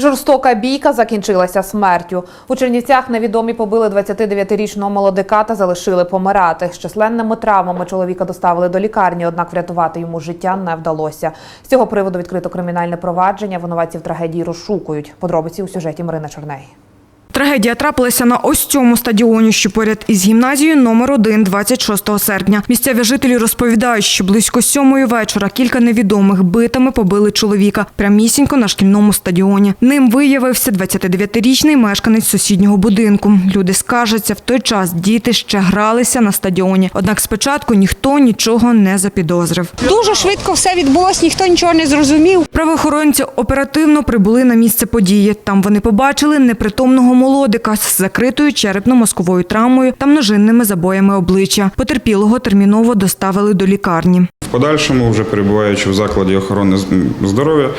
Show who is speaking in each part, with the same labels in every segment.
Speaker 1: Жорстока бійка закінчилася смертю. У Чернівцях невідомі побили 29-річного молодика та залишили помирати. З численними травмами чоловіка доставили до лікарні, однак врятувати йому життя не вдалося. З цього приводу відкрито кримінальне провадження. Винуватців трагедії розшукують. Подробиці у сюжеті Марини Чорней.
Speaker 2: Трагедія трапилася на ось цьому стадіоні, що поряд із гімназією номер 1 26 серпня. Місцеві жителі розповідають, що близько сьомої вечора кілька невідомих битами побили чоловіка прямісінько на шкільному стадіоні. Ним виявився 29-річний мешканець сусіднього будинку. Люди скаржаться, в той час діти ще гралися на стадіоні. Однак спочатку ніхто нічого не запідозрив.
Speaker 3: Дуже швидко все відбулось, ніхто нічого не зрозумів.
Speaker 2: Правоохоронці оперативно прибули на місце події. Там вони побачили непритомного молодика з закритою черепно-мозковою травмою та множинними забоями обличчя. Потерпілого терміново доставили до лікарні.
Speaker 4: В подальшому, вже перебуваючи в закладі охорони здоров'я,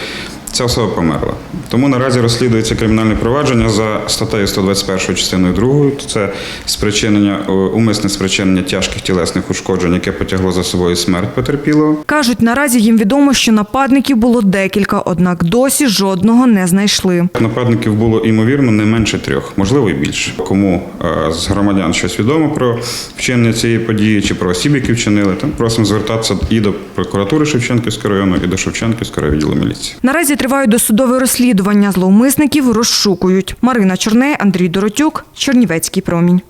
Speaker 4: ця особа померла. Тому наразі розслідується кримінальне провадження за статтею 121 частиною 2. Це спричинення е, умисне спричинення тяжких тілесних ушкоджень, яке потягло за собою смерть потерпілого.
Speaker 2: Кажуть, наразі їм відомо, що нападників було декілька, однак досі жодного не знайшли.
Speaker 4: Нападників було ймовірно не менше трьох, можливо і більше. Кому е, з громадян щось відомо про вчинення цієї події чи про осіб, які вчинили, то просимо звертатися і до прокуратури Шевченківського району, і до Шевченківського відділу міліції.
Speaker 2: Наразі тривають досудове розслідування. Зловмисників розшукують. Марина Чорней, Андрій Доротюк, Чернівецький промінь.